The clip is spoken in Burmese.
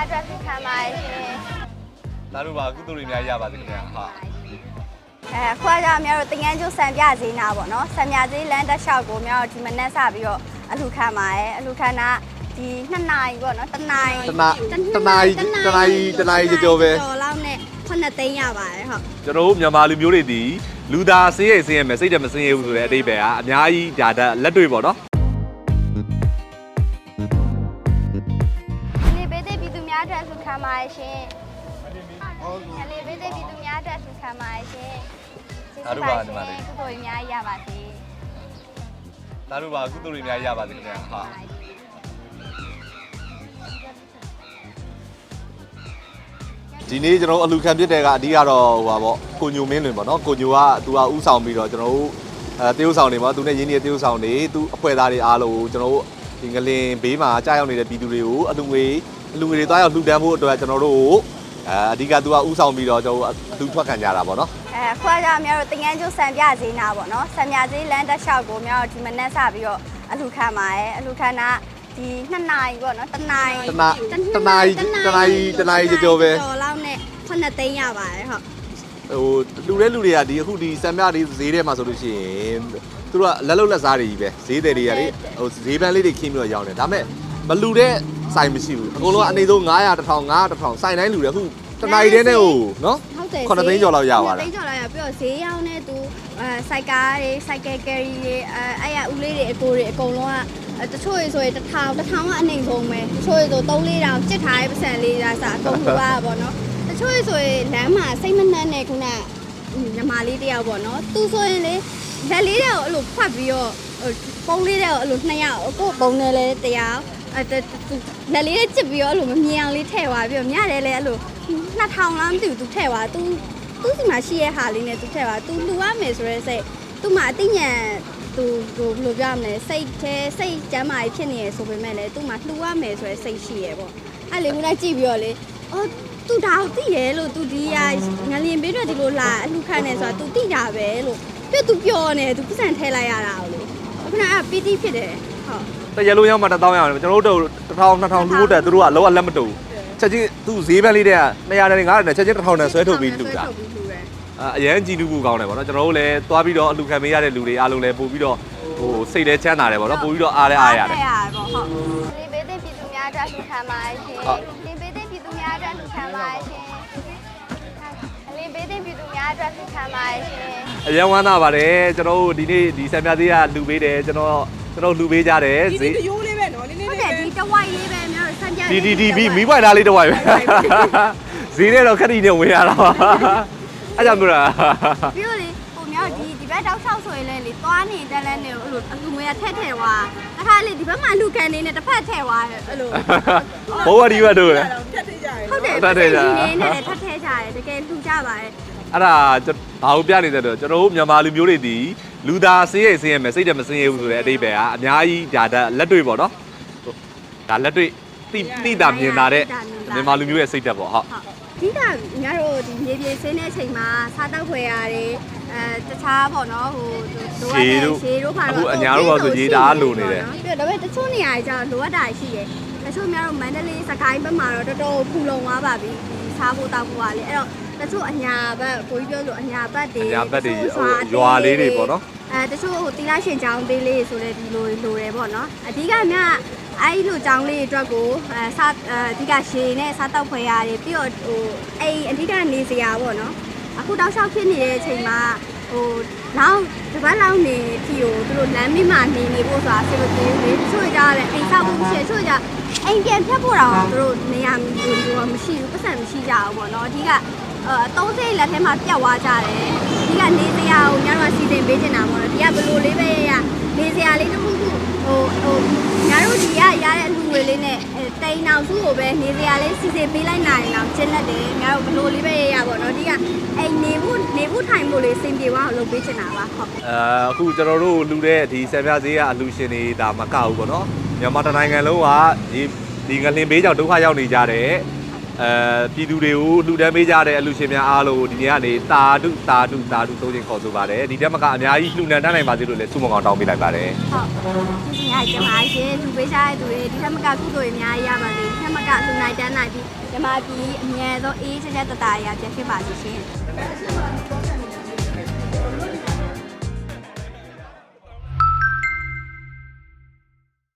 များအတွက်ဖိခံပါရှင်ဒါတို့ပါကုသိုလ်တွေများရပါစေခင်ဗျာဟာအဲခွာကြအများတို့တင်ငန်းကျိုးစံပြဈေးနာပေါ့နော်စံပြဈေးလမ်းတက်လျှောက်ကိုအများတို့ဒီမနက်စပြီးတော့အလှခံပါရဲ့အလှခံတာဒီ2နာရီပေါ့နော်1နာရီတနာတနာရီတနာရီတနာရီကြော်ပဲကျော်လောက်နဲ့9သိန်းရပါတယ်ဟုတ်ကျွန်တော်တို့မြန်မာလူမျိုးတွေဒီလူသားဆေးရိပ်ဆေးရမယ်စိတ်တမစင်းရဘူးဆိုတဲ့အတိတ်ပဲကအများကြီးဒါဒါလက်တွေ့ပေါ့နော် ခံပါရှင်လေဘေးတဲ့ပြည်သူများအတွက်လှခံပါရှင်ကုသိုလ်တွေများရပါစေဒါတို့ပါကုသိုလ်တွေများရပါစေခင်ဗျာဟာဒီနေ့ကျွန်တော်တို့အလူခံပြစ်တဲ့ကအဓိကတော့ဟိုပါပေါ့ကိုညိုမင်းလွင်ပေါ့နော်ကိုညိုကသူကဥဆောင်ပြီးတော့ကျွန်တော်တို့အဲတေးဥဆောင်နေပေါ့သူနဲ့ရင်းနှီးတဲ့တေးဥဆောင်နေသူအဖွဲ့သားတွေအားလုံးကိုကျွန်တော်တို့ ဒီငလင်ဘေးမှာကြားရောက်နေတဲ့ပြည်သူတွေကိုအလူငွေအလူငွေတွေတွားရောက်လှူဒန်းဖို့အတွက်ကျွန်တော်တို့ကိုအဲအဓိကသူကဥဆောင်ပြီးတော့ကျွန်တော်တို့လူထွက်ခံကြတာပေါ့နော်အဲခွာကြအများတို့တင်ငန်းကျိုးစံပြဈေးနာပေါ့နော်စံပြဈေးလမ်းတက်လျှောက်ကိုအများတို့ဒီမနက်စပြီးတော့အလှခံပါရဲ့အလှခံတာဒီ2နာရီပေါ့နော်1နာရီတနာတနာရီတနာရီတနာရီကြော်ပဲကျော်လောက်နဲ့9သိန်းရပါတယ်ဟုတ် ဟိုလူတဲ့လူတွေကဒီအခုဒီစံပြတွေဈေးထဲမှာဆိုလို့ရှိရင်သူတို့ကလက်လုံးလက်စားတွေကြီးပဲဈေးတယ်တွေကလေဟိုဈေးပန်းလေးတွေခင်းပြီးတော့ရောင်းတယ်ဒါပေမဲ့မလူတဲ့ဆိုင်မရှိဘူးအကုန်လုံးအနေဆုံး900 1000 900 1000စိုင်တိုင်းလူတယ်အခုတနာရီတည်းနဲ့ဟိုနော်ဟုတ်တယ်ခုနှစ်သိန်းကျော်လောက်ရပါတယ်သိန်းကျော်လောက်ရပြီးတော့ဈေးရောင်းတဲ့သူအဲစိုက်ကားတွေစိုက်ကယ်ကယ်ရီတွေအဲအဲ့ရဦးလေးတွေအကိုတွေအကုန်လုံးကအဲတချို့တွေဆိုရင်1000 1000ကအနှိမ်ဆုံးပဲတချို့တွေဆို3 4တောင်စစ်ထားတဲ့ပတ်စံလေးဒါစားအကုန်လိုပါပေါ့နော်တ ချို့တွေဆိုရင်လမ်းမှာစိတ်မနှံ့နဲ့ခုနကညီမလေးတယောက်ပေါ့နော်သူဆိုရင်လေလက်လေးတွေကိုအဲ့လိုဖတ်ပြီးတော့ဟိုပုံးလေးတွေကိုအဲ့လိုနှစ်ယောက်ကိုပုံနဲ့လဲတယောက်အဲတသူလက်လေးတွေချစ်ပြီးတော့အဲ့လိုမမြင်အောင်လေးထည့်သွားပြီးတော့ညတယ်လဲအဲ့လို2000လားမသိဘူးသူထည့်သွားသူသူ့စီမှာရှိရဲ့ဟာလေးနဲ့သူထည့်ပါသူလှူရမယ်ဆိုရဲစိတ်သူ့မှာအသိဉာဏ်သူဟိုဘယ်လိုပြောရမလဲစိတ်သေးစိတ်ကျမ်းမာရေးဖြစ်နေရဆိုပေမဲ့လည်းသူ့မှာလှူရမယ်ဆိုရဲစိတ်ရှိရဲ့ပေါ့အဲ့လေခုနကကြည့်ပြီးတော့လေအော် သူဒါကိုသိရဲလို့သူဒီဟာငလျင်ဘေးတွေဒီလိုလာအလှူခံနေဆိုတာသူသိတာပဲလို့ပြသူပြောနေသူပတ်စံထဲလိုက်ရတာကိုလေခုနကပီတိဖြစ်တယ်ဟုတ်တရလုံးရောက်မှ1000ရအောင်ကျွန်တော်တို့1000 2000လူဖို့တက်သူတို့ကအလောအလက်မတူချက်ချင်းသူဈေးပန်းလေးတွေက200နဲ့900နဲ့ချက်ချင်း1000နဲ့ဆွဲထုတ်ပြီးလူတာဆွဲထုတ်ပြီးလှူတယ်အရန်ကြည်လူမှုကောင်းတယ်ပေါ့နော်ကျွန်တော်တို့လည်းသွားပြီးတော့အလူခံမေးရတဲ့လူတွေအားလုံးလည်းပို့ပြီးတော့ဟိုစိတ်လည်းချမ်းသာတယ်ပေါ့နော်ပို့ပြီးတော့အားလည်းအားရတယ်အားရတယ်ပေါ့ဟုတ်ဒီဘေးတဲ့ပြည်သူများအတွက်လှူခံပါရှင်ဟုတ်ဒီဘေးတဲ့ပြည်သူများ အတွက်လှူခံပါရှင်ဒီဘေးတဲ့ပြည်သူများအတွက်လှူခံပါရှင်အရန်ဝမ်းသာပါတယ်ကျွန်တော်တို့ဒီနေ့ဒီဆံပြသေးကလူပေးတယ်ကျွန်တော်ကျွန်တော်လူပေးကြတယ်ဒီဈေးဒီရိုးလေးပဲနော်နည်းနည်းဟုတ်လေးတယ်ပဲဒီတဝိုက်လေးပဲမျိုးစံပြဒီဒီဒီမီမီးပွိုင်သားလေးတစ်ဝိုင်ပဲဈေးနဲ့တော့ခက်တီနဲ့ဝင်ရတာပါအဲ့ကြောင့်မျိုးလားပြီးတော့လေဟိုမျိုးဒီဒီဘက်တောက်လျှောက်ဆိုရင်လည်းလေသွားနေတဲ့လဲနေအဲ့လိုအလူငွေထက်ထဲသွားတစ်ခါလေဒီဘက်မှာလူကန်နေနဲ့တစ်ဖက်ထဲသွားအဲ့လိုဘိုးဝဒီဘတ်တို့လေဖြတ်သေးကြရယ် ဟုတ်တယ်ထပ်ထည့်ကြနေနဲ့လည်းထက်ထဲကြတယ်တကယ်လှူကြပါတယ်အဲ့ဒါဘာလို့ပြနေတဲ့တော့ကျွန်တော်တို့မြန်မာလူမျိုးတွေဒီလူသားဆေးရိပ်ဆေးရမယ်စိတ်တမစင်းရဘူးဆိုတဲ့အတိတ်ပဲကအများကြီးဒါဒါလက်တွေ့ပေါ့နော်ဒါလက်တွေ့တိတိတာမြင်တာတဲ့မြန်မာလူမျိုးရဲ့စိတ်တက်ပေါ့ဟုတ်ဟုတ်ဒီကညတို့ဒီမြေပြေဆင်းတဲ့အချိန်မှာစားတောက်ခွေရတယ်အဲတခြားပေါ့နော်ဟိုလိုအပ်တဲ့ရှေးတို့ပါအခုအညာတို့ပါဆိုရေတာလိုနေတယ်ပြီးတော့ဒါပေမဲ့တချို့နေရာကြီးကျတော့လိုအပ်တာရှိတယ်တ ချို့များတော့မန္တလေးစကိုင်းဘက်မှာတော့တော်တော်ဖူလုံသွားပါပြီဒီစားဖို့တောက်ဖို့ကလေအဲ့တော့တချို့အညာဘက်ကိုကြီးပြောလို့အညာဘက်တွေအညာဘက်တွေတချို့ဟိုရွာလေးတွေပေါ့နော်အဲတချို့ဟိုတီလာရှင်ချောင်းသေးလေးဆိုတဲ့ဒီလိုလိုတယ်ပေါ့နော်အဓိကမြအဲ့လိုချောင်းလေးတွေအတွက်ကိုအဲစားအဓိကရှည်နဲ့စားတောက်ခွဲရတယ်ပြီးတော့ဟိုအဲ့အဓိကနေစရာပေါ့နော်အခုတောက်လျှောက်ဖြစ်နေတဲ့အချိန်မှာဟိုနောက်တစ်ပတ်လောက်နေတီကိုသူတို့လမ်းမိမှာနေနေဖို့ဆိုတာဆေးမပြေဘူးလေတချို့ကြတယ်အိမ်ဆောက်ဖို့ရှိတယ်တချို့ကြ အိမ်ပြန်ဖြတ်ဖို့တော့သူတို့နေရာမျိုးမျိုးမရှိဘူးပတ်စံမရှိကြဘူးပေါ့နော်အဓိကအဲအသုံးစိတ်လက်ထဲမှာပြတ်သွားကြတယ်ဒီကနေစရာကိုညတော့စီစဉ်ပေးနေတာပေါ့နော်ဒီကဘလို့လေးပဲရရနေစရာလေးတစ်ခုခုဟိုဟိုညတို့ဒီကရတဲ့အလူငွေလေးနဲ့အဲတိန်အောင်စုကိုပဲနေစရာလေးစီစဉ်ပေးလိုက်နိုင်အောင်ကျင်းတတ်တယ်ညတို့ဘလို့လေးပဲရရပေါ့နော်ဒီကအဲနေဖို့နေဖို့ထိုင်ဖို့လေးစင်ပြေသွားအောင်လုပ်ပေးချင်တာပါဟုတ်အဲအခုကျွန်တော်တို့လူတဲ့ဒီဆံပြဈေးကအလူရှင်တွေဒါမကဘူးပေါ့နော် မြန်မာတိုင်းနိုင်ငံလုံးကဒီဒီငလင်ဘေးကြောင့်ဒုက္ခရောက်နေကြတယ်အဲအဲပြည်သူတွေကိုလှူဒန်းပေးကြတဲ့အလူရှင်များအားလုံးကိုဒီနေ့ကနေတာဓုတာဓုတာဓုသုံးချင်းခေါ်ဆိုပါတယ်ဒီတက်မကအများကြီးလှူဒန်းတတ်နိုင်ပါစေလို့လည်းဆုမကောင်းတောင်းပေးလိုက်ပါတယ်ဟုတ်ဒီနေ့ကျမရှင်လူပေးစားတဲ့သူတွေဒီထက်မကကုသိုလ်တွေအများကြီးရပါစေဒီထက်မကလူနိုင်တန်းနိုင်ပြီးကျမပြီးအမြဲဆုံးအေးချက်ချက်တတရာပြန်ဖြစ်ပါစေရှင်